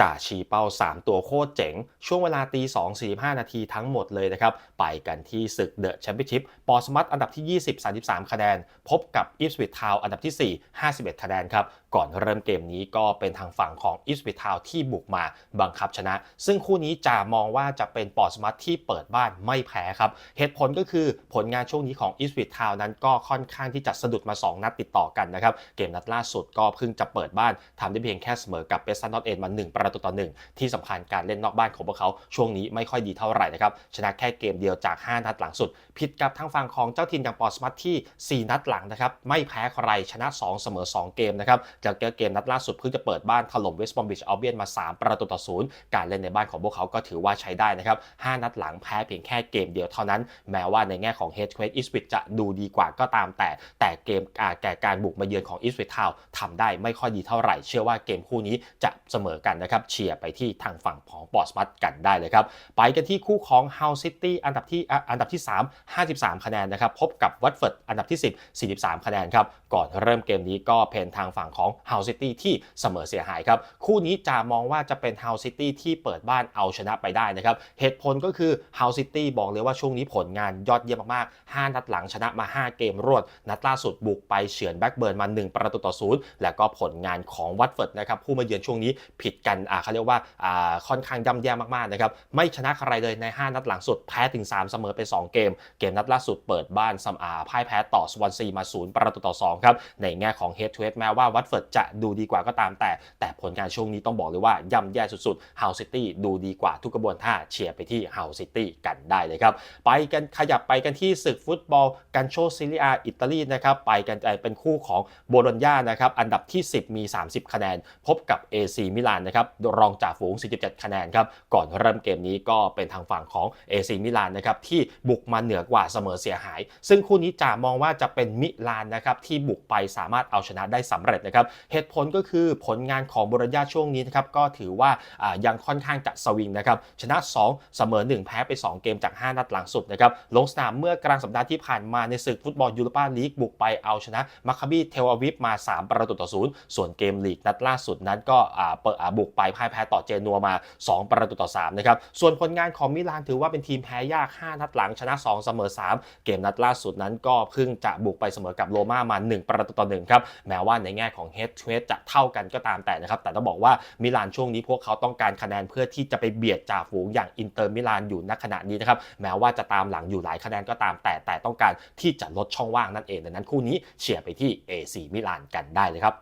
จ่าชีเป้า 3 ตัวโคตรเจ๋ง ช่วงเวลาตี2 45 นาทีทั้งหมดเลยนะครับ ไปกันที่ศึกเดอะแชมเปี้ยนชิพปอสมัตอันดับที่ 20 33 คะแนน พบกับอีฟสวิตทาวอันดับที่ 4 51 คะแนนครับ ก่อนเริ่มเกมนี้ก็เป็นทางฝั่งของอีฟสวิตทาวที่บุกมาบังคับชนะ ซึ่งคู่นี้จะมองว่าจะเป็นปอสมัตที่เปิดบ้านไม่แพ้ครับ เหตุผลก็คือผลงานช่วงนี้ของอีสวิตทาวนั้นก็ค่อนข้างที่จะสะดุดมา 2 นัดติดต่อกันนะครับ เกมนัดล่าสุดก็เพิ่งจะเปิดบ้านทำได้เพียงแค่เสมอกับเปซันนอตเอ็นมา1ประตูต่อ1ที่สำคัญการเล่นนอกบ้านของพวกเขาช่วงนี้ไม่ค่อยดีเท่าไหร่นะครับชนะแค่เกมเดียวจาก 5 นัดหลังสุด ผิดกับทางฝั่งของเจ้าถิ่นอย่างปอสมัตที่ 4 นัดหลังนะครับไม่แพ้ใครชนะ 2 เสมอ 2 เกมนะครับจากเกมนัดล่าสุดเพิ่งจะเปิดบ้านถล่มเวสต์บอมบิชอัลเบียนมา 3 ประตูต่อศูนย์การเล่นในบ้านของพวกเขาก็ถือว่าใช้ได้นะครับ 5 นัดหลังแพ้เพียงแค่เกมเดียวเท่านั้น แม้ว่าในแง่ของ Head to Head i s w i t จะดูดีกว่าก็ตามแต่ แต่เกมแก่การบุกมาเยือนของ i s w i t Town ทำได้ไม่ค่อยดีเท่าไหร่ เชื่อว่าเกมคู่นี้จะเสมอกันนะครับเชียร์ไปที่ทางฝั่งของปอสมัตกันได้เลยครับ ไปกันที่คู่ของ House City อันดับที่อันดับที่ 3 53 คะแนนนะครับ พบกับวัตเฟอร์ดอันดับที่ 10 43 คะแนนครับ ก่อนเริ่มเกมนี้ก็เป็นทางฝั่งของ House City ที่เสมอเสียหายครับ คู่นี้จะมองว่าจะเป็น House City ที่เปิดบ้านเอาชนะไปได้นะครับ เหตุผลก็คือ House City บอกเลยว่าช่วงนี้ผลงานยอดเยี่ยมมากๆ 5 นัดหลังชนะมา 5 เกมรวด นัดล่าสุดบุกไปเฉือนแบ็กเบิร์นมา 1 ประตูต่อศูนย์แล้วก็ผลงานของวัตเฟอร์ดนะครับผู้มาเยือนช่วงนี้ผิดกันอ่าเขาเรียกว่าค่อนข้างย่ำแย่มากๆนะครับไม่ชนะใครเลยใน 5 นัดหลังสุดแพ้ถึง 3 เสมอไป 2 เกม เกมนัดล่าสุดเปิดบ้านซัมอาพ่ายแพ้ต่อสวอนซีมา 0 ประตูต่อ 2 ครับ ในแง่ของ Head to Head แม้ว่าวัตฟอร์ดจะดูดีกว่าก็ตามแต่ แต่ผลงานช่วงนี้ต้องบอกเลยว่าย่ำแย่สุดๆ House City ดูดีกว่าทุกกระบวนท่าเชียร์ไปที่ House City กันได้เลยครับ ไปกันขยับไปกันที่ศึกฟุตบอลกันโชซิลิอาอิตาลีนะครับไปกันเป็นคู่ของโบโลญญานะครับอันดับที่ 10 มี 30 คะแนน พบกับ AC มิลานนะครับรองจ่าฝูง 47 คะแนนครับ ก่อนเริ่มเกมนี้ก็เป็นทางฝั่งของ AC มิลานนะครับที่บุกมาเหนือกว่าเสมอเสียหาย ซึ่งคู่นี้จะมองว่าจะเป็นมิลานนะครับที่บุกไปสามารถเอาชนะได้สำเร็จนะครับเหตุผลก็คือผลงานของบโลญญาช่วงนี้นะครับก็ถือว่ายังค่อนข้างจะสวิงนะครับชนะ 2 เสมอ 1 แพ้ไป 2 เกมจาก 5 นัดหลังสุดนะครับลงสนามเมื่อกลางสัปดาห์ที่ผ่านมาในศึกฟุตบอลยูโรปาลีกบุกไปเอาชนะมาคาบีเทลอาวิฟมา 3 ประตูต่อศูนย์ส่วนเกมลีกนัดล่าสุดนั้นก็เปิดอาบุกไปพ่ายแพ้ต่อเจนัวมา 2 ประตูต่อ3นะครับส่วนผลงานของมิลานถือว่าเป็นทีมแพ้ยาก 5 นัดหลังชนะ 2 เสมอ 3 เกมนัดล่าสุดนั้นก็เพิ่งจะบุกไปเสมอกับโรม่ามา 1 ประตูต่อ1ครับแม้ว่าในแง่ของ Head to Head จะเท่ากันก็ตามแต่นะครับแต่ต้องบอกว่ามิลานช่วงนี้พวกเขาต้องการคะแนนเพื่อที่จะไปเบียดจ่าฝูงอย่างอินเตอร์มิลานอยู่ณขณะนี้นะครับแม้ว่าจะตามหลังอยู่หลายคะแนนก็ตามแต่แต่ต้องการที่จะลดช่องว่างนั่นเองดังนั้นคู่นี้เชียร์ไปที่ AC มิลานกันได้เลยครับ